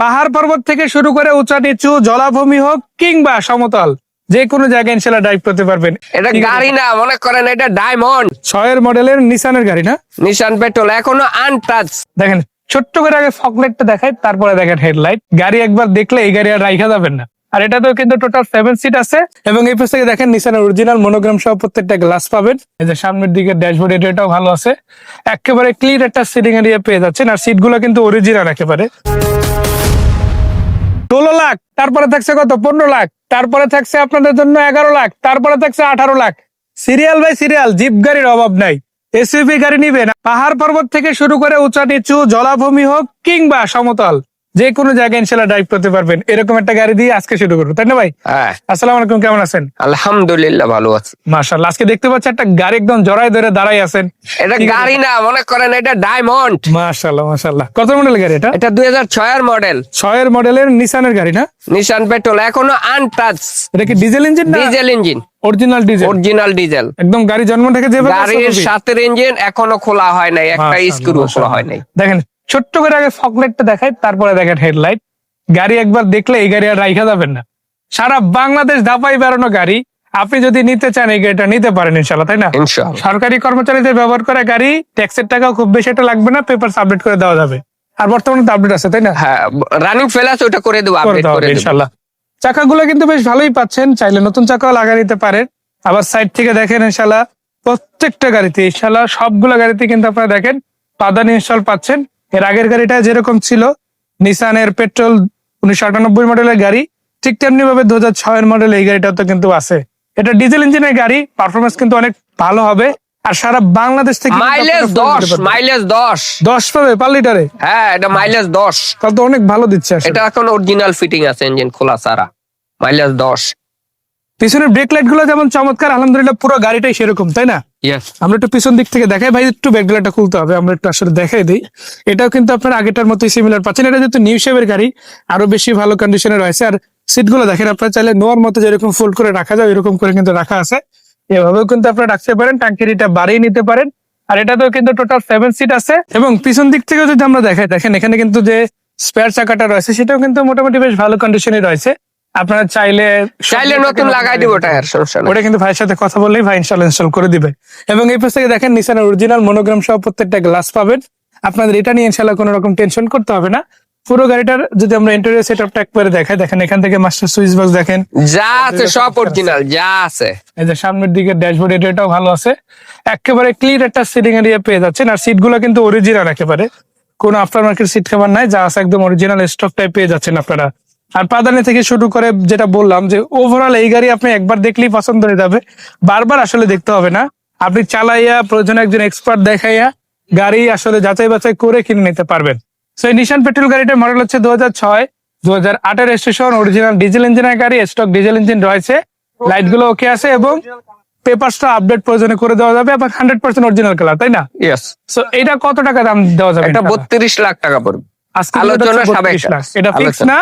পাহাড় পর্বত থেকে শুরু করে উঁচা নিচু জলাভূমি হোক কিংবা সমতল যে কোনো জায়গায় ইনশাল্লাহ ড্রাইভ করতে পারবেন। এটা গাড়ি না মনে করেন এটা ডায়মন্ড ছয়ের মডেলের নিসানের গাড়ি না? নিশান পেট্রোল এখনও আনটাচ দেখেন ছোট্ট করে আগে ফকলাইটটা দেখাই তারপরে দেখেন হেডলাইট গাড়ি একবার দেখলে এই গাড়ি আর রাইখা যাবেন না। আর এটা তো কিন্তু টোটাল সেভেন সিট আছে এবং এই পাশ থেকে দেখেন নিসানের অরিজিনাল মনোগ্রাম সহ প্রত্যেকটা গ্লাস পাবেন। এই যে সামনের দিকে ড্যাশবোর্ড এটাও ভালো আছে। একেবারে ক্লিয়ার একটা সিটিং এরিয়া পেয়ে যাচ্ছেন আর সিটগুলো কিন্তু অরিজিনাল একেবারে। ষোলো লাখ, তারপরে থাকছে কত? পনেরো লাখ, তারপরে থাকছে আপনাদের জন্য এগারো লাখ, তারপরে থাকছে আঠারো lakh. Serial by serial, jeep গাড়ির অভাব নাই। এসইউভি গাড়ি নিবেন। পাহাড় পর্বত থেকে শুরু করে উঁচা নিচু, জলাভূমি হোক কিংবা সমতল। যে কোনো জায়গায় ইনশাল্লাহ ড্রাইভ করতে পারবেন। এরকম একটা গাড়ি দিয়ে আজকে শুরু করব তাই না ভাই? হ্যাঁ। আসসালামু আলাইকুম কেমন আছেন? আলহামদুলিল্লাহ ভালো আছে। মার্শাল আজকে দেখতে পাচ্ছি একটা গাড়ি একদম জড়াই ধরে দাঁড়াই আছেন। এটা গাড়ি না মনে করেন এটা ডায়মন্ড মার্শাল্লাহ মার্শাল্লাহ কত মডেল গাড়ি এটা? এটা দুই হাজার ছয়ের মডেল ছয়ের মডেলের নিসানের গাড়ি না? নিশান পেট্রোল এখনও আনটাচ এটা কি ডিজেল ইঞ্জিন না diesel engine original diesel original diesel একদম গাড়ি জন্ম থেকে যেভাবে গাড়ির। সাথের ইঞ্জিন এখনও খোলা হয় নাই একটা স্ক্রু খোলা হয় নাই। দেখেন ছোট্ট করে আগে ফকলাইটটা দেখাই তারপরে দেখেন হেডলাইট গাড়ি একবার দেখলে এই গাড়ি আর রাইখা যাবেন না। সারা বাংলাদেশ ধাপাই বেড়ানো গাড়ি আপনি যদি নিতে চান এই গাড়িটা নিতে পারেন ইনশাল্লাহ তাই না? সরকারি কর্মচারীদের ব্যবহার করা গাড়ি ট্যাক্সের টাকাও খুব বেশি একটা লাগবে না পেপার আপডেট করে দেওয়া যাবে। আর বর্তমানে তো আপডেট আছে তাই না? হ্যাঁ রানিং ফেল আছে ওটা করে দেবো আপডেট করে ইনশাল্লাহ চাকাগুলো কিন্তু বেশ ভালোই পাচ্ছেন চাইলে নতুন চাকাও লাগা নিতে পারেন। আবার সাইড থেকে দেখেন ইনশাল্লাহ প্রত্যেকটা গাড়িতে ইনশাল্লাহ সবগুলো গাড়িতে কিন্তু আপনারা দেখেন পাদান ইনস্টল পাচ্ছেন। এর আগের গাড়িটা যেরকম ছিল নিসানের পেট্রোল উনিশশো আটানব্বই মডেলের গাড়ি ঠিক তেমনি ভাবে দু হাজার ছয়ের মডেল এই গাড়িটা তো কিন্তু আছে। এটা ডিজেল ইঞ্জিনের গাড়ি পারফরমেন্স কিন্তু অনেক ভালো হবে আর সারা বাংলাদেশ থেকে মাইলেজ আপনারা দশ ফোন দিতে পারবেন। মাইলেজ দশ। দশ পাবে পার লিটারে হ্যাঁ এটা মাইলেজ দশ। তাহলে তো অনেক ভালো দিচ্ছে এটা এখন অরিজিনাল ফিটিং আছে ইঞ্জিন খোলা সারা মাইলেজ দশ। পিছনের ব্রেক লাইটগুলো যেমন চমৎকার আলহামদুলিল্লাহ পুরো গাড়িটাই সেরকম তাই না? আমরা একটু পিছন দিক থেকে দেখাই ভাই একটু ব্যাক লাইটটা খুলতে হবে আমরা একটু আসলে দেখাই দিই। এটাও কিন্তু আপনার আগেটার মতোই সিমিলার পাচ্ছেন এটা যেহেতু নিউ শেপের গাড়ি আরও বেশি ভালো কন্ডিশনে রয়েছে। আর সিটগুলো দেখেন আপনারা চাইলে নোয়ার মতো যেরকম ফোল্ড করে রাখা যায় এরকম করে কিন্তু রাখা আছে। এভাবেও কিন্তু আপনারা রাখতে পারেন টাঙ্কিটা বাড়িয়ে নিতে পারেন। আর এটাতেও কিন্তু টোটাল সেভেন সিট আছে। এবং পিছন দিক থেকেও যদি আমরা দেখাই দেখেন এখানে কিন্তু যে স্পেয়ার চাকাটা রয়েছে সেটাও কিন্তু মোটামুটি বেশ ভালো কন্ডিশনে রয়েছে। আপনারা চাইলে চাইলে নতুন লাগাই দিব টায়ার সমস্যা ওটা কিন্তু ভাইয়ের সাথে কথা বললেই ভাই ইনস্টল ইনস্টল করে দিবে। এবং এই পাশ থেকে দেখেন নিসানের অরিজিনাল মনোগ্রাম সহ প্রত্যেকটা গ্লাস পাবেন। আপনাদের এটা নিয়ে ইনশাল্লাহ কোনো রকম টেনশন করতে হবে না। পুরো গাড়িটার যদি আমরা ইন্টেরিয়র সেট আপটা একবারে দেখাই দেখেন এখান থেকে মাস্টার সুইচ বক্স দেখেন। যা আছে সব অরিজিনাল যা আছে। এই যে সামনের দিকে ড্যাশবোর্ড এটাও ভালো আছে। একেবারে ক্লিয়ার একটা সিটিং এরিয়া পেয়ে যাচ্ছেন। আর সিটগুলো কিন্তু অরিজিনাল একেবারে। কোনো আফটার মার্কেট সিট খাবার নাই যা আছে একদম অরিজিনাল স্টকটাই পেয়ে যাচ্ছেন আপনারা। আর পাদানি থেকে শুরু করে যেটা বললাম যে ওভারঅল এই গাড়ি আপনি একবার দেখলেই পছন্দ হয়ে যাবে। বারবার আসলে দেখতে হবে না। আপনি চালাইয়া প্রয়োজনে একজন এক্সপার্ট দেখাইয়া গাড়ি আসলে যাচাই বাছাই করে কিনে নিতে পারবেন। সো এই নিশান পেট্রোল গাড়িটার মডেল হচ্ছে দু হাজার ছয় দু হাজার আটের স্টেশন অরিজিনাল ডিজেল ইঞ্জিনের গাড়ি স্টক ডিজেল ইঞ্জিন রয়েছে। লাইটগুলো ওকে আছে এবং পেপারসটা আপডেট প্রয়োজনে করে দেওয়া যাবে এবং হান্ড্রেড পার্সেন্ট অরিজিনাল কালার তাই না? ইয়েস সো এটা কত টাকা দাম দেওয়া যাবে? এটা? বত্রিশ লাখ টাকা পড়বে। আজকে আলোচনা যেটা হচ্ছে সাপেক্ষে। 32 লাখ। এটা ফিক্স না?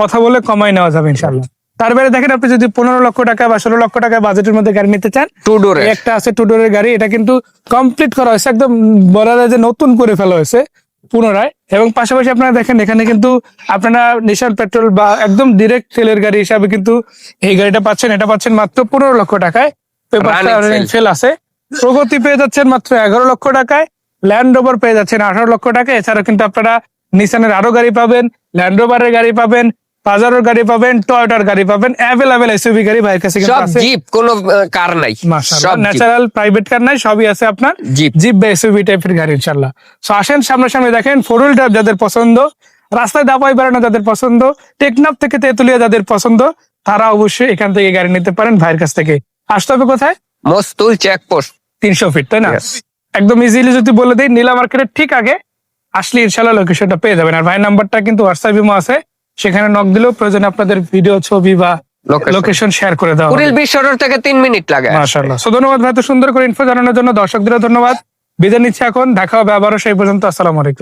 কথা বলে কমাই নেওয়া যাবে ইনশাল্লাহ তার বাইরে দেখেন আপনি যদি পনেরো লক্ষ টাকা বা ষোলো লক্ষ টাকা বাজেটের মধ্যে গাড়ি নিতে চান টু ডোরে একটা আছে টু ডোরের গাড়ি এটা কিন্তু কমপ্লিট করা হয়েছে একদম বলা যায় যে নতুন করে ফেলা হয়েছে পুনরায়। এবং পাশাপাশি আপনারা দেখেন এখানে কিন্তু আপনারা নিশান পেট্রোল বা একদম ডিরেক্ট তেলের গাড়ি হিসাবে কিন্তু এই গাড়িটা পাচ্ছেন। এটা পাচ্ছেন মাত্র পনেরো লক্ষ টাকায়। ফেল আছে। প্রগতি পেয়ে যাচ্ছেন মাত্র এগারো লক্ষ টাকায়। ল্যান্ড রোভার পেয়ে যাচ্ছেন আঠারো লক্ষ টাকা এছাড়া কিন্তু আপনারা নিশানের আরও গাড়ি পাবেন ল্যান্ড রোভারের গাড়ি পাবেন পাজারোর গাড়ি পাবেন টয়োটার গাড়ি পাবেন অ্যাভেলেবেল এসইউভি গাড়ি ভাইয়ের কাছে কিন্তু আছে। জিপ কোনো কার নাই। সব ন্যাচারাল প্রাইভেট কার নাই সবই আছে আপনার। জিপ জিপ বা এসইউভি টাইপের গাড়ি ইনশাল্লাহ সো আসেন সামনাসামনি দেখেন ফোর হুইল ড্রাইভ যাদের পছন্দ রাস্তায় দাপাই বেড়ানো যাদের পছন্দ টেকনাফ থেকে তেতুলিয়া যাদের পছন্দ তারা অবশ্যই এখান থেকে গাড়ি নিতে পারেন ভাইয়ের কাছ থেকে। আসতে হবে কোথায়? মস্তুল চেকপোস্ট তিনশো ফিট তাই না? একদম ইজিলি যদি বলে দিই নীলা মার্কেটের ঠিক আগে আসলে ইনশাল্লাহ লোকেশনটা পেয়ে যাবেন। আর ভাইয়ের নাম্বারটা কিন্তু হোয়াটসঅ্যাপ আছে। সেখানে নক দিলেও প্রয়োজনে আপনাদের ভিডিও ছবি বা লোকেশন শেয়ার করে দেওয়া হবে। কুড়িল বিশ রোড থেকে তিন মিনিট লাগে। মাশাআল্লাহ। সো ধন্যবাদ ভাই এত সুন্দর করে ইনফো জানানোর জন্য দর্শকদেরও ধন্যবাদ। বিদায় নিচ্ছি এখন দেখা হবে আবারও সেই পর্যন্ত। আসসালামু আলাইকুম।